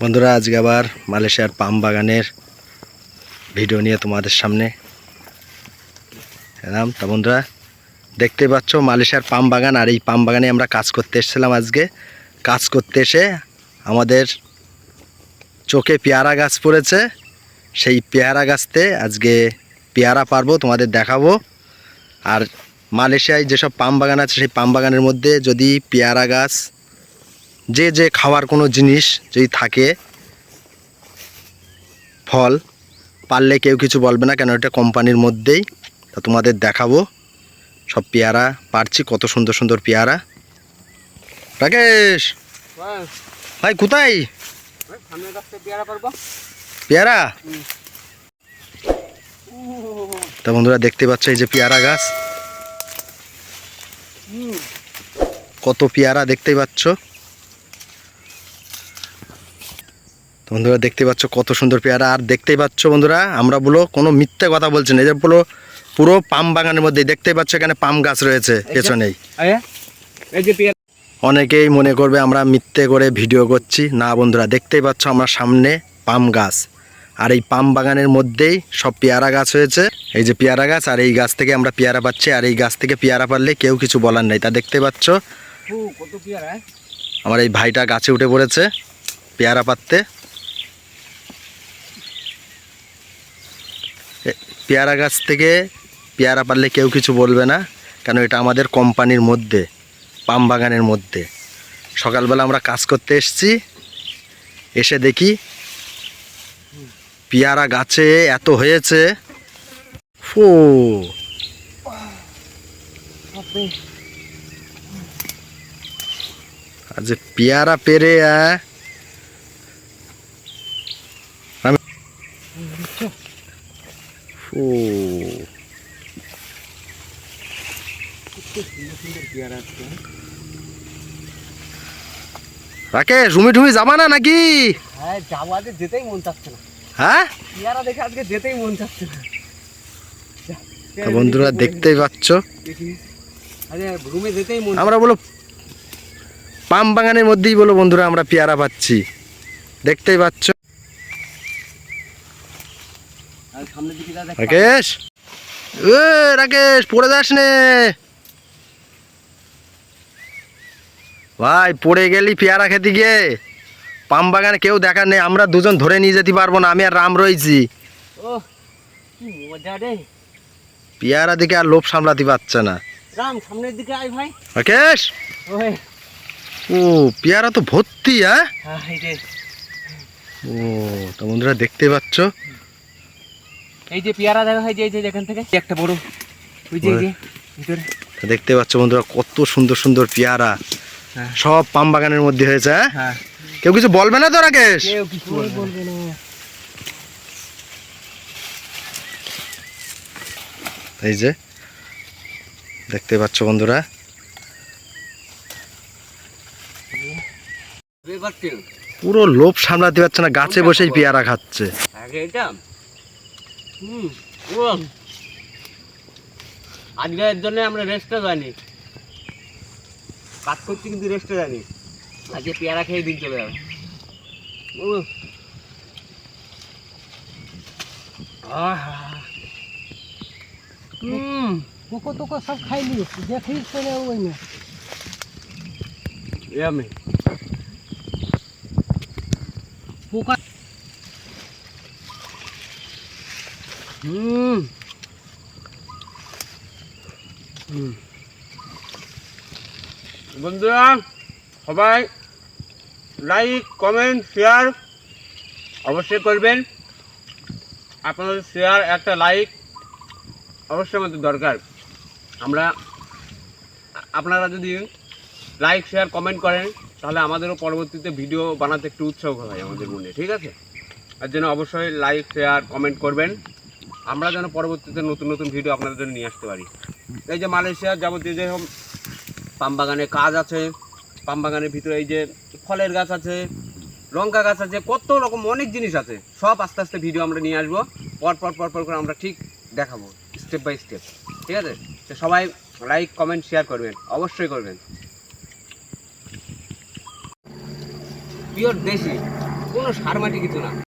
বন্ধুরা, আজকে আবার মালয়েশিয়ার পাম বাগানের ভিডিও নিয়ে তোমাদের সামনে এলাম। তা বন্ধুরা দেখতে পাচ্ছ মালয়েশিয়ার পাম বাগান, আর এই পাম বাগানে আমরা কাজ করতে এসেছিলাম আজকে। কাজ করতে এসে আমাদের চোখে পেয়ারা গাছ পড়েছে। সেই পেয়ারা গাছতে আজকে পেয়ারা পারব, তোমাদের দেখাবো। আর মালয়েশিয়ায় যেসব পাম বাগান আছে, সেই পাম বাগানের মধ্যে যদি পেয়ারা গাছ যে যে খাওয়ার কোনো জিনিস যদি থাকে ফল পারলে কেউ কিছু বলবে না কেন এটা কোম্পানির মধ্যেই। তা তোমাদের দেখাবো। সব পেয়ারা পারছি কত সুন্দর সুন্দর পেয়ারা। রাকেশ! ভাই কোথায়? পেয়ারা পেয়ারা? তা বন্ধুরা দেখতে পাচ্ছ এই যে পেয়ারা গাছ। কত পেয়ারা দেখতেই পাচ্ছ। তো বন্ধুরা দেখতে পাচ্ছ কত সুন্দর পেয়ারা। আর দেখতেই পাচ্ছ বন্ধুরা আমরা বলো কোনো মিথ্যে কথা বলছি না এই যে বলো পুরো পাম বাগানের মধ্যে দেখতেই পাচ্ছ এখানে পাম গাছ রয়েছে পেছনেই। অনেকেই মনে করবে আমরা মিথ্যে করে ভিডিও করছি। না বন্ধুরা দেখতেই পাচ্ছ আমরা সামনে পাম গাছ। আর এই পাম বাগানের মধ্যেই সব পেয়ারা গাছ হয়েছে এই যে পেয়ারা গাছ আর এই গাছ থেকে আমরা পেয়ারা পাচ্ছি। আর এই গাছ থেকে পেয়ারা পারলে কেউ কিছু বলার নেই। তা দেখতে পাচ্ছ কত পেয়ারা হ্যাঁ? আমার এই ভাইটা গাছে উঠে পড়েছে পেয়ারা পাততে। পেয়ারা গাছ থেকে পেয়ারা পারলে কেউ কিছু বলবে না কেন এটা আমাদের কোম্পানির মধ্যে পাম বাগানের মধ্যে। সকালবেলা আমরা কাজ করতে এসেছি এসে দেখি পেয়ারা গাছে এত হয়েছে। ফো। যে পেয়ারা পেরে আহ, ও। রাকেশ রুমি টুমি যাবা না নাকি? হ্যাঁ যাব আজকে যেতেই মন চাচ্ছে না। হ্যাঁ? পেয়ারা দেখে আজকে যেতেই মন চাচ্ছে না। বন্ধুরা দেখতেই পাচ্ছ? আমরা বলো পাম বাগানের মধ্যেই বলো বন্ধুরা আমরা পেয়ারা পাচ্ছি। দেখতেই পাচ্ছ আর সামনের দিকে যা দেখ রাকেশ! এ রাকেশ পড়ে যাস নে। ভাই পড়ে গেলি পেয়ারা খেতে গিয়ে। পাম বাগানে কেউ দেখার নেই আমরা দুজন ধরে নিয়ে যেতে পারব না আমি আর রাম রয়েছি। পেয়ারা দিকে আর লোভ সামলাতে পারছে না। রাম সামনের দিকে আয় ভাই। রাকেশ! ও পেয়ারা তো ভর্তি হ্যাঁ? ও তো বন্ধুরা দেখতে পাচ্ছ? এই যে পেয়ারা দেখা হয় যে এই যে এখান থেকে একটা বড় ওই যে ভিতরে। দেখতে পাচ্ছ বন্ধুরা কত সুন্দর সুন্দর পেয়ারা। হ্যাঁ। সব পাম বাগানের মধ্যে হয়েছে হ্যাঁ? হ্যাঁ। কেউ কিছু বলবে না তো রাকেশ? কেউ কিছু বলবে না। এই যে দেখতে পাচ্ছ বন্ধুরা। পুরো লোভ সামলাতে পারছে না গাছে বসেই পেয়ারা খাচ্ছে। আগে এটা হুম আজকে এর জন্য আমরা রেস্টে যাইনি কাজ করছি কিন্তু রেস্টে যাইনি আজকে পেয়ারা খেয়ে দিন চলে যাবে। ও। হুম তোকে তোকে সব খাইলি দেখিস চলে ওই না ইয়ামি পোকা হুম। বন্ধুরা, সবাই লাইক কমেন্ট শেয়ার অবশ্যই করবেন। আপনাদের শেয়ার একটা লাইক অবশ্যই আমাদের দরকার। আমরা, আপনারা যদি লাইক শেয়ার কমেন্ট করেন, তাহলে আমাদেরও পরবর্তীতে ভিডিও বানাতে একটু উৎসাহ হয় আমাদের মনে, ঠিক আছে? তার জন্য অবশ্যই লাইক শেয়ার কমেন্ট করবেন। আমরা যেন পরবর্তীতে নতুন নতুন ভিডিও আপনাদের জন্য নিয়ে আসতে পারি। এই যে মালয়েশিয়ার যাবতীয় যে পাম বাগানে কাজ আছে, পাম বাগানের ভিতরে এই যে ফলের গাছ আছে, লঙ্কা গাছ আছে, কত রকম অনেক জিনিস আছে। সব আস্তে আস্তে ভিডিও আমরা নিয়ে আসব। পর পর পর পর করে আমরা ঠিক দেখাবো স্টেপ বাই স্টেপ ঠিক আছে? তো সবাই লাইক কমেন্ট শেয়ার করবেন। অবশ্যই করবেন। পিওর দেশি, কোনো সার মাটি কিছু না।